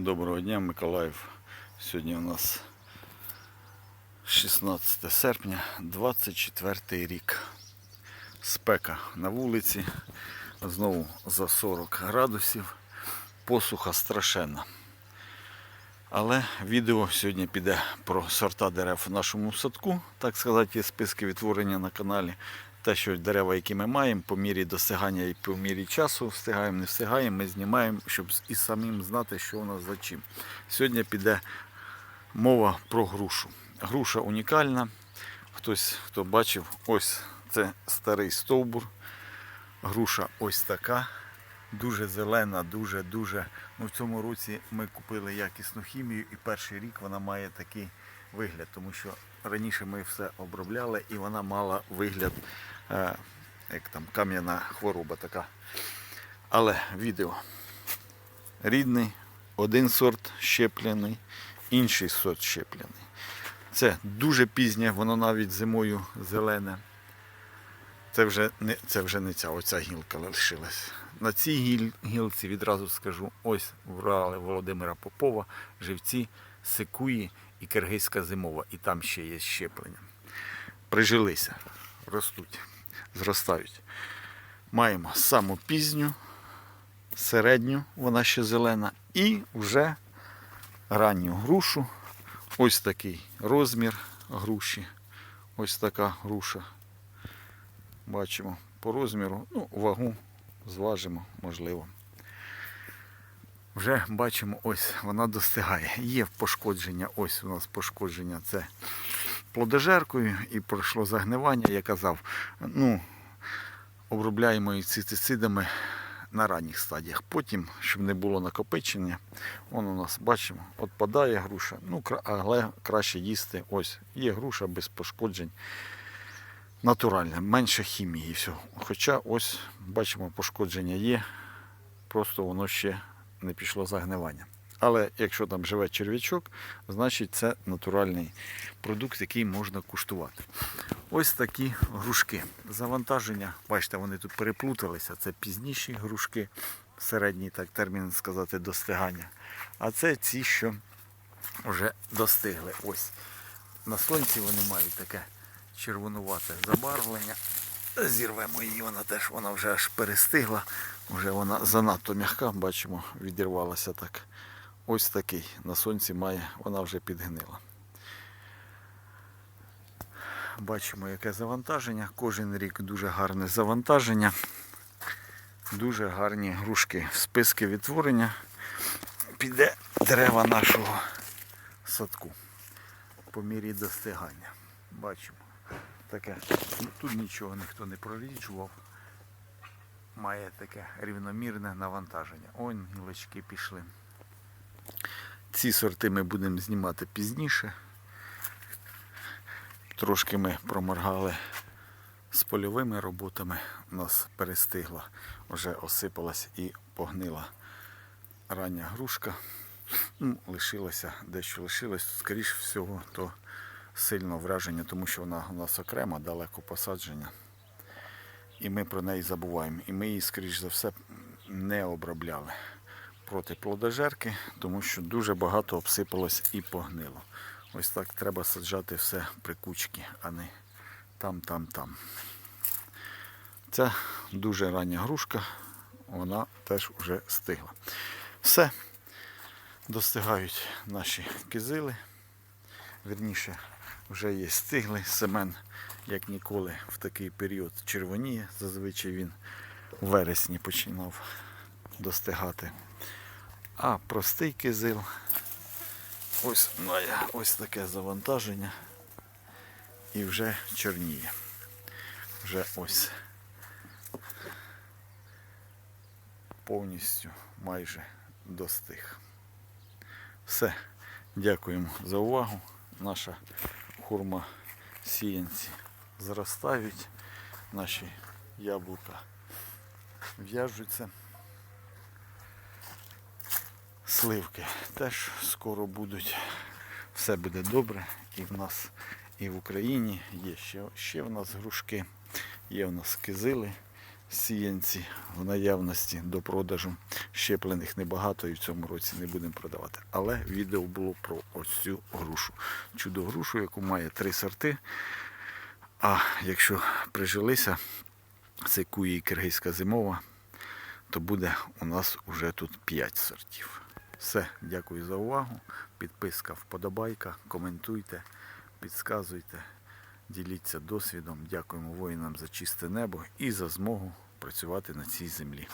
Доброго дня, Миколаїв. Сьогодні у нас 16 серпня, 24 рік. Спека на вулиці. Знову за 40 градусів. Посуха страшенна. Але відео сьогодні піде про сорта дерев в нашому садку, так сказати, є списки відтворення на каналі. Те, що дерева, які ми маємо, по мірі досягання і по мірі часу встигаємо, не встигаємо, ми знімаємо, щоб і самим знати, що у нас за чим. Сьогодні піде мова про грушу. Груша унікальна. Хтось, хто бачив, ось це старий стовбур. Груша ось така. Дуже зелена, дуже-дуже. Ну, в цьому році ми купили якісну хімію і перший рік вона має такий вигляд, тому що раніше ми все обробляли і вона мала вигляд, е, як там кам'яна хвороба така. Але відео. Рідний, один сорт щеплений, інший сорт щеплений. Це дуже пізнє, воно навіть зимою зелене. Це вже не, це вже не ця, оця гілка лишилась. На цій гіл, гілці відразу скажу, ось врали Володимира Попова, живці, секуї і киргизька зимова. І там ще є щеплення. Прижилися, ростуть, зростають. Маємо саму пізню, середню, вона ще зелена, і вже ранню грушу. Ось такий розмір груші. Ось така груша. Бачимо по розміру, ну, вагу зважимо, можливо. Вже бачимо, ось вона достигає. Є пошкодження, ось у нас пошкодження це плодожеркою і пройшло загнивання, я казав. Ну, обробляємо її цитицидами на ранніх стадіях. Потім, щоб не було накопичення, вон у нас бачимо, отпадає груша, ну, але краще їсти. Ось є груша без пошкоджень натуральне, менше хімії і все. Хоча ось бачимо, пошкодження є, просто воно ще не пішло загнивання. Але якщо там живе черв'ячок, значить це натуральний продукт, який можна куштувати. Ось такі грушки. Завантаження, бачите, вони тут переплуталися. Це пізніші грушки, середній так термін сказати, достигання. А це ці, що вже достигли. Ось на сонці вони мають таке червонувате забарвлення. Зірвемо її, вона теж вона вже аж перестигла. Вже вона занадто м'яка, бачимо, відірвалася так. Ось такий. На сонці має, вона вже підгнила. Бачимо, яке завантаження. Кожен рік дуже гарне завантаження. Дуже гарні грушки. Списки відтворення піде дерева нашого садку по мірі достигання. Бачимо. Таке. Ну, Тут нічого ніхто не проріджував. Має таке рівномірне навантаження. Он гілочки пішли. Ці сорти ми будемо знімати пізніше. Трошки ми проморгали з польовими роботами. У нас перестигла, вже осипалась і погнила рання грушка. Ну, лишилося, дещо лишилось, скоріш всього, то сильно враження, тому що вона у нас окрема, далеко посадження. І ми про неї забуваємо. І ми її, скоріш за все, не обробляли проти плодожерки, тому що дуже багато обсипалось і погнило. Ось так треба саджати все при кучці, а не там, там, там. Це дуже рання грушка, вона теж вже стигла. Все, достигають наші кизили. Вірніше, вже є стигли. Семен, як ніколи, в такий період червоніє. Зазвичай він у вересні починав достигати. А простий кизил. Ось має ось таке завантаження. І вже чорніє. Вже ось повністю майже достиг. Все. Дякуємо за увагу. Наша хурма сіянці зростають, наші яблука в'яжуться. Сливки теж скоро будуть. Все буде добре. І в нас, і в Україні є ще, ще в нас грушки, є в нас кизили, сіянці в наявності до продажу. Щеплених небагато і в цьому році не будемо продавати. Але відео було про ось цю грушу. Чудо грушу, яку має три сорти. А якщо прижилися, це куї киргизька зимова, то буде у нас уже тут 5 сортів. Все, дякую за увагу. Підписка, вподобайка, коментуйте, підсказуйте, діліться досвідом. Дякуємо воїнам за чисте небо і за змогу працювати на цій землі.